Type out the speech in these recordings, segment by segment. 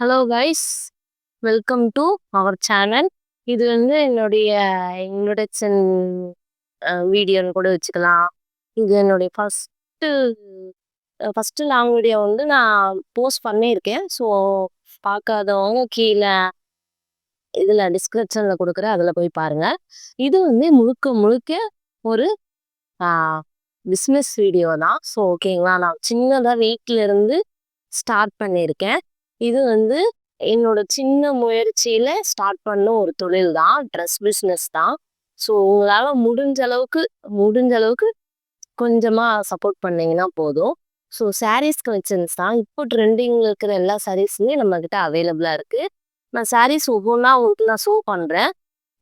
Hello guys welcome to our channel இது வந்து என்னுடைய இன்ட்ரடக்ஷன் வீடியோன்னு கூட வச்சுக்கலாம். இது என்னுடைய ஃபஸ்ட்டு ஃபஸ்ட்டு லாங் வீடியோ வந்து நான் போஸ்ட் பண்ணியிருக்கேன். ஸோ பார்க்காதவங்க கீழே இதில் டிஸ்கிரிப்ஷனில் கொடுக்குறேன் அதில் போய் பாருங்கள் இது வந்து முழுக்க முழுக்க ஒரு பிஸ்னஸ் வீடியோ தான். ஸோ ஓகேங்களா நான் சின்னதாக வீட்டிலேருந்து ஸ்டார்ட் பண்ணியிருக்கேன். இது வந்து என்னோட சின்ன முயற்சியில் ஸ்டார்ட் பண்ண ஒரு தொழில் தான். ட்ரெஸ் பிஸ்னஸ் தான். ஸோ உங்களால் முடிஞ்ச அளவுக்கு முடிஞ்ச அளவுக்கு கொஞ்சமாக சப்போர்ட் பண்ணிங்கன்னா போதும். ஸோ சாரீஸ் கலெக்ஷன்ஸ் தான். இப்போ ட்ரெண்டிங்கில் இருக்கிற எல்லா சாரீஸுமே நம்மக்கிட்ட அவைலபிளாக இருக்குது நான் சாரீஸ் ஒவ்வொன்றா உங்களுக்கு நான் ஷோ பண்ணுறேன்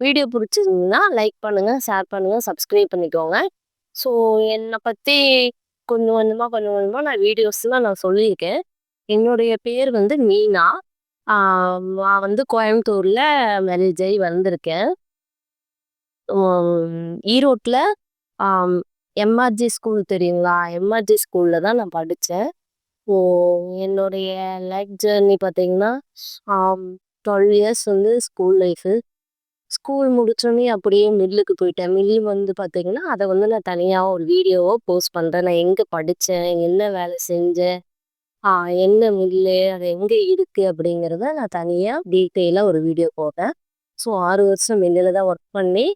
வீடியோ பிடிச்சிருந்ததுன்னா லைக் பண்ணுங்கள் ஷேர் பண்ணுங்கள் சப்ஸ்கிரைப் பண்ணிக்கோங்க. ஸோ என்னை பற்றி கொஞ்சம் கொஞ்சமாக கொஞ்சம் கொஞ்சமாக நான் வீடியோஸ்லாம் நான் சொல்லியிருக்கேன். என்னுடைய பேர் வந்து மீனா. நான் வந்து கோயம்புத்தூரில் மேரேஜ் ஆகி வந்திருக்கேன் ஈரோட்டில் எம்ஆர்ஜி ஸ்கூல் தெரியுங்களா? எம்ஆர்ஜி ஸ்கூலில் தான் நான் படித்தேன் ஓ என்னுடைய லைஃப் ஜேர்னி பார்த்தீங்கன்னா டுவெல் இயர்ஸ் வந்து ஸ்கூல் லைஃபு ஸ்கூல் முடிச்சோடனே அப்படியே மில்லுக்கு போயிட்டேன். மில்லு வந்து பார்த்தீங்கன்னா அதை வந்து நான் தனியாக ஒரு வீடியோவாக போஸ்ட் பண்ணுறேன் நான் எங்கே படித்தேன் என்ன வேலை செஞ்சேன்? என்ன மில்லு அது எங்கே இருக்குது அப்படிங்கிறத நான் தனியாக டீட்டெயிலாக ஒரு வீடியோ போட்டேன். ஸோ ஆறு வருஷம் மில்லில் தான் ஒர்க் பண்ணி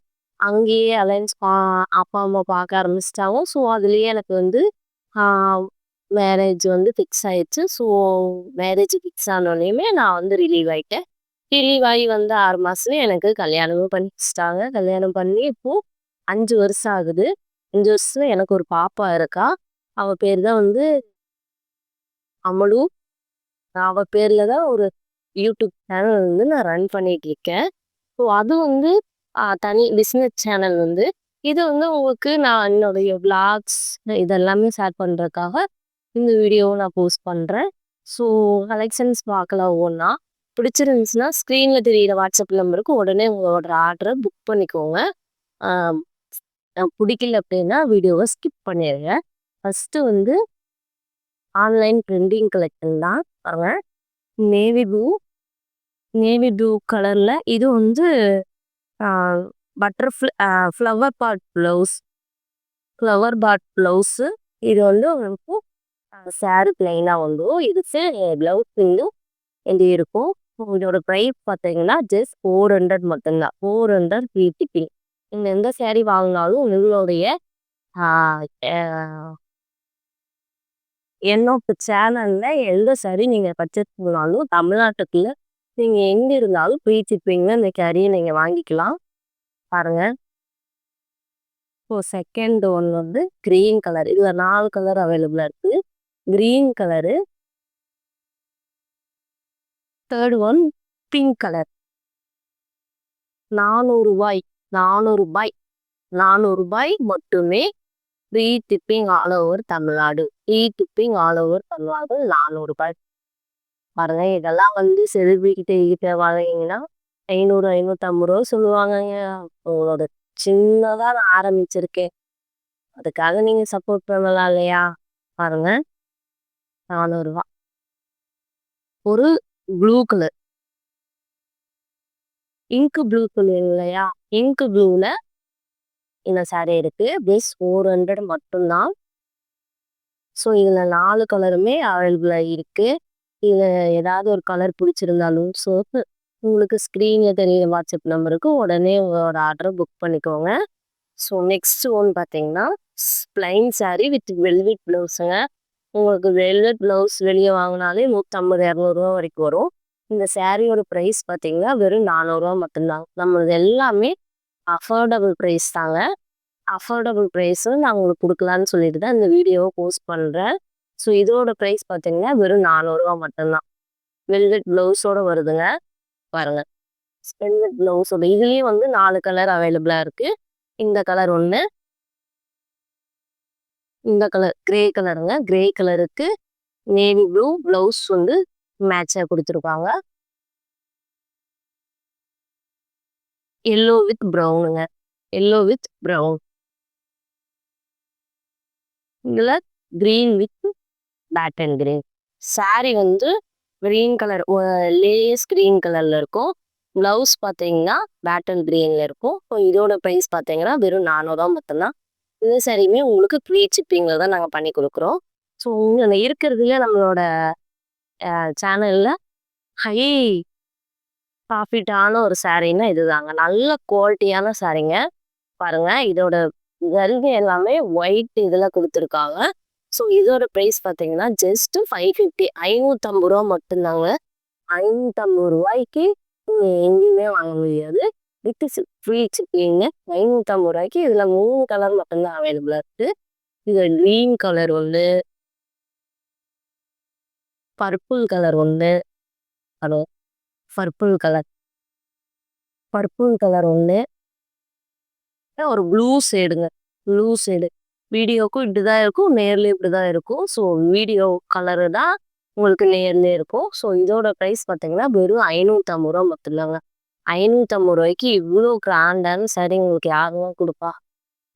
அங்கேயே அலைன்ஸ் பா அப்பா அம்மா பார்க்க ஆரம்பிச்சிட்டாங்க. ஸோ அதுலேயே எனக்கு வந்து மேரேஜ் வந்து ஃபிக்ஸ் ஆயிடுச்சு. ஸோ மேரேஜ் ஃபிக்ஸ் ஆனோடனையுமே நான் வந்து ரிலீவ் ஆகிட்டேன் ரிலீவ் ஆகி வந்து ஆறு மாதத்துலேயே எனக்கு கல்யாணமும் பண்ணிச்சிட்டாங்க. கல்யாணம் பண்ணி இப்போது அஞ்சு வருஷம் ஆகுது. அஞ்சு வருஷம் எனக்கு ஒரு பாப்பா இருக்கா. அவள் பேர் தான் வந்து அமலு. அவ பேர்ல தான் ஒரு யூடியூப் சேனல் வந்து நான் ரன் பண்ணிட்டு இருக்கேன் ஸோ அது வந்து தனி பிஸ்னஸ் சேனல் வந்து. இது வந்து உங்களுக்கு நான் என்னுடைய விளாக்ஸ் இதெல்லாமே ஷேர் பண்ணுறதுக்காக இந்த வீடியோவை நான் போஸ்ட் பண்ணுறேன் ஸோ கலெக்ஷன்ஸ் பார்க்கலாம் ஒவ்வொன்றா பிடிச்சிருந்துச்சுன்னா ஸ்க்ரீனில் தெரியிற வாட்ஸ்அப் நம்பருக்கு உடனே உங்களோட ஆர்டரை புக் பண்ணிக்கோங்க. பிடிக்கல அப்படின்னா வீடியோவை ஸ்கிப் பண்ணிடுங்க. ஃபஸ்ட்டு வந்து ஆன்லைன் ப்ரிண்டிங் கலெக்ஷன் தான் பாருங்க. நேவி ப்ளூ நேவி ப்ளூ கலரில் இது வந்து butterfly flower pot blouse flower pot blouse இது வந்து உங்களுக்கு சாரி பிளைனாக வந்துடும் இதுக்கு ப்ளவுஸ் வந்து இது இருக்கும். இதோட ப்ரைஸ் பார்த்தீங்கன்னா ஜஸ்ட் ஃபோர் ஹண்ட்ரட் மட்டும்தான். ஃபோர் ஹண்ட்ரட் ஃபிஃப்டி பி நீங்கள் எந்த சேரீ வாங்கினாலும் உங்களுடைய என்னோட சேனலில் எந்த சரி நீங்கள் பர்ச்சேஸ் பண்ணாலும் தமிழ்நாட்டுக்குள்ள நீங்கள் எங்கே இருந்தாலும் ஃப்ரீ ஷிப்பிங்கில் இந்த கறியை நீங்கள் வாங்கிக்கலாம். பாருங்கள் இப்போ செகண்ட் ஒன் வந்து க்ரீன் கலர் இதில் நாலு கலர் அவைலபிளாக இருக்குது green colour third one pink colour நானூறுபாய் நானூறுபாய் நானூறுபாய் மட்டுமே free shipping all over Tamil Nadu free shipping all over Tamil Nadu நானூறு ரூபாய். பாருங்க இதெல்லாம் வந்து செலிபிரிட்டி கிட்ட வாங்கினீங்கன்னா ஐநூறு ஐநூற்றம்பது ரூபா சொல்லுவாங்கங்க. உங்களோட சின்னதாக நான் ஆரம்பிச்சிருக்கேன். அதுக்காக நீங்கள் சப்போர்ட் பண்ணலாம் இல்லையா? பாருங்க நானூறுரூவா ஒரு ப்ளூ கலர் இங்கு ப்ளூ கலர் இல்லையா? இங்கு ப்ளூவில் இந்த சாரீ இருக்குது பெஸ் ஃபோர் ஹண்ட்ரட் மட்டும்தான். ஸோ இதில் நாலு கலருமே அவைலபிளாக இருக்குது இதில் ஏதாவது ஒரு கலர் பிடிச்சிருந்தாலும் ஸோ உங்களுக்கு ஸ்க்ரீனில் தெரிய வாட்ஸ்அப் நம்பருக்கு உடனே உங்களோட ஆர்டரை புக் பண்ணிக்கோங்க. ஸோ நெக்ஸ்ட் ஒன் பார்த்தீங்கன்னா ப்ளைன் சாரீ வித் வெல்வெட் ப்ளவுஸுங்க உங்களுக்கு வெல்வெட் ப்ளவுஸ் வெளியே வாங்கினாலே நூற்றம்பது இரநூறுவா வரைக்கும் வரும். இந்த சாரியோட ப்ரைஸ் பார்த்தீங்கன்னா வெறும் நானூறுரூவா மட்டும்தான். நம்மளது எல்லாமே அஃபோர்டபுள் ப்ரைஸ் தாங்க. அஃபோர்டபுள் ப்ரைஸும் நான் உங்களுக்கு கொடுக்கலான்னு சொல்லிட்டு தான் இந்த வீடியோவை போஸ்ட் பண்ணுறேன் ஸோ இதோட ப்ரைஸ் பார்த்தீங்கன்னா வெறும் நானூறுரூவா மட்டும்தான். வெல்வெட் ப்ளவுஸோடு வருதுங்க. பாருங்க. வெல்வெட் ப்ளவுஸோட இதுலேயும் வந்து நாலு கலர் அவைலபிளாக இருக்குது இந்த கலர் ஒன்று இந்த கலர் கிரே கலருங்க கிரே கலருக்கு நேவி ப்ளூ ப்ளவுஸ் வந்து மேட்சாக கொடுத்துருக்காங்க. எல்லோ வித் ப்ரௌனுங்க எல்லோ வித் ப்ரௌன் இதில் green with pattern green sari வந்து க்ரீன் கலர் லேஸ் க்ரீன் கலரில் இருக்கும். ப்ளவுஸ் பார்த்தீங்கன்னா பேட்டன் க்ரீனில் இருக்கும். ஸோ இதோட ப்ரைஸ் பார்த்தீங்கன்னா வெறும் நானூறுரூவா மட்டும்தான். இது சரியுமே உங்களுக்கு ஃப்ரீ தான் நாங்கள் பண்ணி கொடுக்குறோம். ஸோ இங்கே இருக்கிறதுல நம்மளோட சேனலில் ஹை ப்ராஃபிட்டான ஒரு சாரீன்னா இதுதாங்க. நல்ல குவாலிட்டியான சாரீங்க. பாருங்க இதோட ஜருகு எல்லாமே ஒயிட் இதில் கொடுத்துருக்காங்க. ஸோ இதோட ப்ரைஸ் பார்த்தீங்கன்னா ஜஸ்ட்டு ஃபைவ் ஃபிஃப்டி ஐநூற்றம்பது ரூபா மட்டும்தாங்க ஐநூற்றம்பது ரூபாய்க்கு நீங்கள் எங்கேயுமே வாங்க முடியாது. வித் ஃப்ரீ சிப்பிங்க ஐநூற்றம்பது ரூபாய்க்கு இதில் மூணு கலர் மட்டும்தான் அவைலபிளாக இருக்குது இது க்ரீன் கலர் ஒன்று பர்பிள் கலர் ஒன்று hello. Purple colour. Purple colour ஒன்று ஒரு ப்ளூ ஷேடுங்க. Blue shade. வீடியோக்கும் இப்படி தான் இருக்கும். நேர்லேயும் இப்படி தான் இருக்கும். ஸோ வீடியோ கலரு தான் உங்களுக்கு நேர்லேயே இருக்கும். ஸோ இதோட ப்ரைஸ் பார்த்தீங்கன்னா வெறும் ஐநூற்றம்பது ரூபா இல்லைங்க ஐநூற்றம்பது ரூபாய்க்கு இவ்வளோ கிராண்டான சரி உங்களுக்கு யாருங்க கொடுப்பா?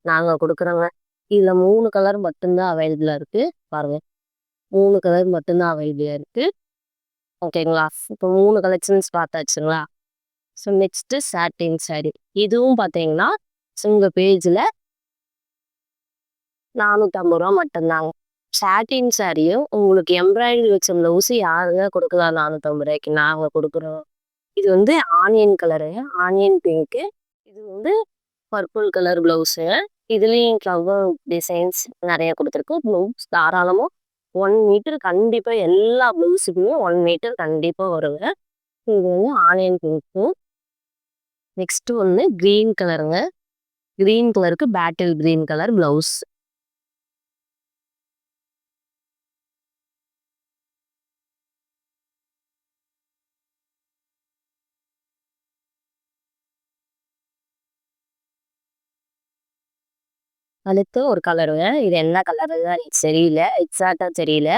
நாங்கள் கொடுக்குறோங்க. இதில் மூணு கலர் மட்டும்தான் அவைலபிளாக இருக்குது பாருங்கள் மூணு கலர் மட்டும்தான் அவைலபிளாக இருக்குது ஓகேங்களா? இப்போ மூணு கலெக்ஷன்ஸ் பார்த்தாச்சுங்களா? ஸோ நெக்ஸ்ட்டு சாட்டின் சாரி இதுவும் பார்த்தீங்கன்னா உங்கள் பேஜில் நானூற்றம்பது ரூபா மட்டும்தாங்க. சாட்டின் சாரியும் உங்களுக்கு எம்ப்ராய்டரி வச்ச ப்ளவுஸு யாருங்க கொடுக்கலாம் நானூற்றம்பது ரூபாய்க்கு நாங்கள் கொடுக்குறோம். இது வந்து ஆனியன் கலரு ஆனியன் பிங்க்கு இது வந்து பர்பிள் கலர் ப்ளவுஸுங்க இதுலேயும் ஃப்ளவர் டிசைன்ஸ் நிறைய கொடுத்துருக்கு ப்ளவுஸ் தாராளமாக ஒன் மீட்டர் கண்டிப்பாக எல்லா ப்ளவுஸுக்குமே ஒன் மீட்டர் கண்டிப்பாக வருங்க. இது வந்து ஆனியன் பிங்க்கு நெக்ஸ்ட்டு வந்து க்ரீன் கலருங்க க்ரீன் கலருக்கு பேட்டில் க்ரீன் கலர் ப்ளவுஸ் அடுத்து ஒரு கலருங்க. இது என்ன கலரு தெரியல. எக்ஸாக்டாக தெரியல.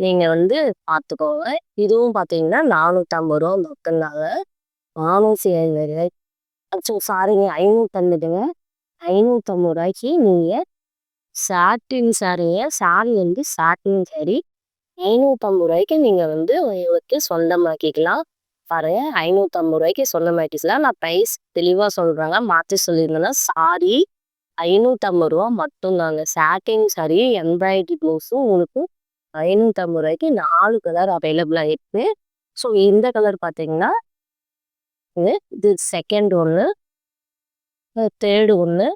நீங்கள் வந்து பார்த்துக்கோங்க இதுவும் பார்த்தீங்கன்னா நானூற்றம்பது ரூபா மொத்தம்தாங்க. நானூற்றி ஐம்பது அச்சோ சாரிங்க ஐநூற்றம்பதுங்க ஐநூற்றம்பது ரூபாய்க்கு நீங்கள் சாட்டின் சாரிங்க சாரி வந்து சாட்டின் சாரி ஐநூற்றம்பது ரூபாய்க்கு நீங்கள் வந்து உங்களுக்கு சொந்தமாக்கிக்கலாம். பாருங்க. ஐநூற்றம்பது ரூபாய்க்கு சொந்தமாக்கிக்கலாம் நான் ப்ரைஸ் தெளிவாக சொல்கிறாங்க மாற்றி சொல்லியிருந்தேன்னா சாரி ஐநூற்றம்பது ரூபா மட்டும்தாங்க. சாட்டின் சாரி எம்ப்ராய்டரி ப்ளவுஸும் உங்களுக்கு ஐநூற்றம்பது ரூபாய்க்கு நாலு கலர் அவைலபிளாக இருக்குது ஸோ இந்த கலர் பார்த்தீங்கன்னா இது செகண்ட் ஒன்று தேர்டு ஒன்று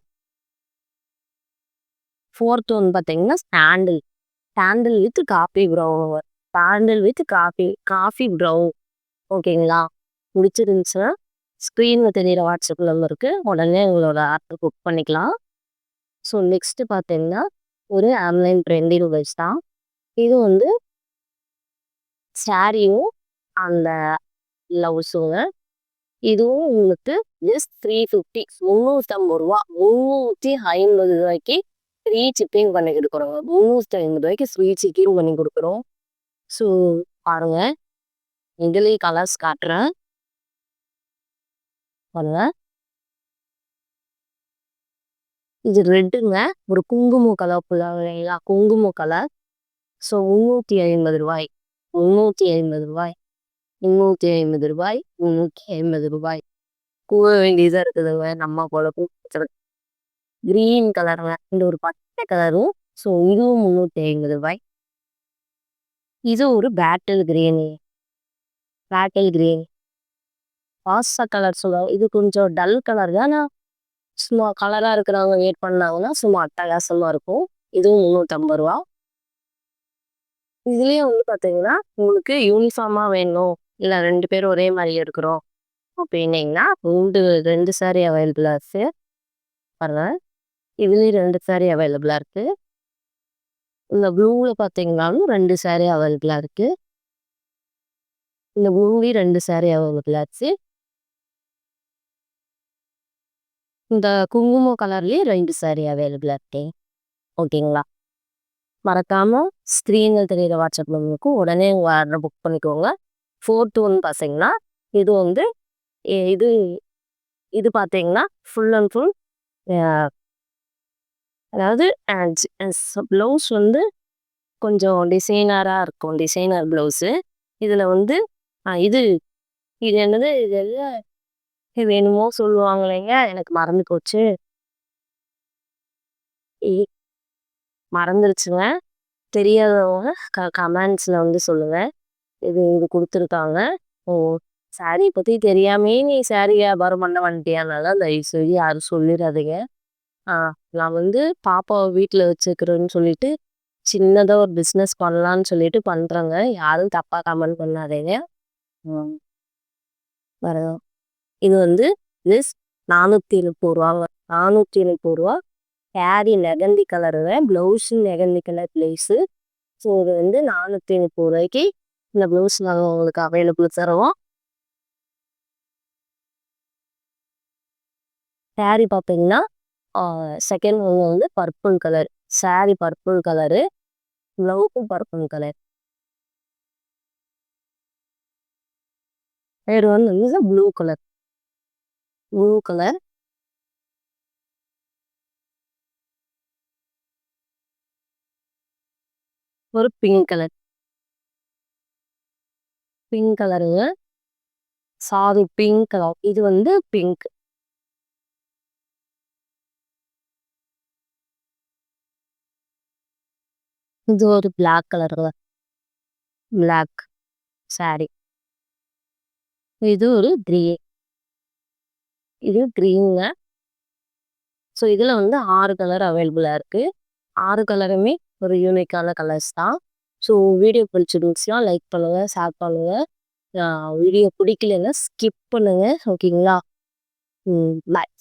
ஃபோர்த் ஒன்று பார்த்தீங்கன்னா sandal sandal with coffee brown sandal with coffee coffee brown ஓகேங்களா பிடிச்சிருந்துச்சுன்னா ஸ்க்ரீனில் தெரியிற வாட்ஸ்அப் நம்பருக்கு இருக்குது உடனே உங்களோட ஆர்டர் புக் பண்ணிக்கலாம். ஸோ நெக்ஸ்ட்டு பார்த்தீங்கன்னா ஒரு ஆன்லைன் ட்ரெண்டிங் நூடுல்ஸ் தான். இது வந்து சாரியும் அந்த லவ்ஸுங்க இதுவும் உங்களுக்கு ஜஸ்ட் த்ரீ ஃபிஃப்டி முந்நூற்றம்பது ரூபா. முந்நூற்றி ஐம்பது ரூபாய்க்கு ஃப்ரீ சிப்பிங் பண்ணி கொடுக்குறோங்க முந்நூற்றி ஐம்பது ரூபாய்க்கு ஃப்ரீ சிப்பிங் பண்ணி கொடுக்குறோம். ஸோ பாருங்கள் இதுலேயும் கலர்ஸ் காட்டுறேன். பாருங்கள் இது ரெட்டுங்க. ஒரு குங்குமம் கலர் இல்லைங்களா? குங்குமம் கலர் ஸோ முந்நூற்றி ஐம்பது ரூபாய். முந்நூற்றி ஐம்பது ரூபாய். முந்நூற்றி ஐம்பது ரூபாய். முந்நூற்றி ஐம்பது ரூபாய். கூவ வேண்டியதாக இருக்குதுங்க. நம்ம குழப்பம் க்ரீன் கலருங்க இந்த ஒரு பச்சை கலரும் ஸோ இதுவும் முந்நூற்றி ஐம்பது ரூபாய். இது ஒரு பேட்டில் கிரீனு பேட்டில் கிரீன் பாச கலர் சொல்லுவாங்க. இது கொஞ்சம் டல் கலர் தான். சும்மா கலராக இருக்கிறவங்க வெயிட் பண்ணாங்கன்னா சும்மா அட்டகாசமாக இருக்கும். இதுவும் முந்நூற்றம்பது ரூபா. இதுலேயே வந்து பார்த்தீங்கன்னா உங்களுக்கு யூனிஃபார்மாக வேணும். இல்லை ரெண்டு பேரும் ஒரே மாதிரி இருக்கிறோம். அப்படின்னீங்கன்னா ரெண்டு ரெண்டு சாரி அவைலபிளாக இருக்குது பாருங்க. இதுலேயும் ரெண்டு சாரி அவைலபிளாக இருக்குது இந்த ப்ளூவில் பார்த்தீங்கனாலும் ரெண்டு சாரி அவைலபிளாக இருக்குது இந்த ப்ளூவிலையும் ரெண்டு சாரி அவைலபிளாக இருக்குது இந்த குங்குமம் கலர்லேயே ரெண்டு சாரி அவைலபிளாக இருக்கு. ஓகேங்களா? மறக்காமல் ஸ்க்ரீனில் தெரிகிற வாட்ஸ்அப் நம்பருக்கு உடனே உங்கள் ஆர்டர் புக் பண்ணிக்கோங்க. ஃபோர்த்து ஒன் பார்த்தீங்கன்னா இது வந்து இது இது பார்த்தீங்கன்னா ஃபுல் அண்ட் ஃபுல் அதாவது ப்ளவுஸ் வந்து கொஞ்சம் டிசைனராக இருக்கும். டிசைனர் ப்ளவுஸு இதில் வந்து இது இது என்னது? இது எல்லாம் வேணுமோ? சொல்லுவாங்களேங்க. எனக்கு மறந்து போச்சு. மறந்துருச்சுங்க. தெரியாதவங்க க கமெண்ட்ஸில் வந்து சொல்லுவேன். இது இது கொடுத்துருக்காங்க. ஓ சாரியை பற்றி தெரியாமே நீ சாரீ வியாபாரம் பண்ண வந்துட்டியானால தயவு செஞ்சு யாரும் சொல்லிடாதீங்க ஆ நான் வந்து பாப்பாவை வீட்டில் வச்சுக்கிறேன்னு சொல்லிட்டு சின்னதாக ஒரு பிஸ்னஸ் பண்ணலான்னு சொல்லிட்டு பண்ணுறேங்க யாரும் தப்பாக கமெண்ட் பண்ணாதீங்க. வரதான் இது வந்து திஸ் நானூற்றி முப்பது ரூபா நானூற்றி முப்பது ரூபா. கேரி நெகந்தி கலருங்க ப்ளவுஸு நெகந்தி கலர் ப்ளேஸு ஸோ இது வந்து நானூற்றி முப்பது ரூபாய்க்கு இந்த ப்ளவுஸ் நாங்கள் உங்களுக்கு அவைலபிள் தருவோம். சாரி பார்த்தீங்கன்னா செகண்ட் ஒன்று வந்து purple colour sari purple colour ப்ளவுஸும் பர்பிள் கலர் வேறு வந்து ப்ளூ கலர் ப்ளூ கலர் ஒரு பிங்க் கலர் பிங்க் கலருங்க சாரி பிங்க் கலர் இது வந்து பிங்க் இது ஒரு பிளாக் கலர் பிளாக் சாரி இது ஒரு கிரே இது க்ரீனுங்க ஸோ இதில் வந்து ஆறு கலர் அவைலபிளாக இருக்குது ஆறு கலருமே ஒரு யூனிக்கான கலர்ஸ் தான். ஸோ வீடியோ பிடிச்சிருந்துச்சுன்னா லைக் பண்ணுங்கள் ஷேர் பண்ணுங்கள் வீடியோ பிடிக்கலன்னா ஸ்கிப் பண்ணுங்கள் ஓகேங்களா பாய்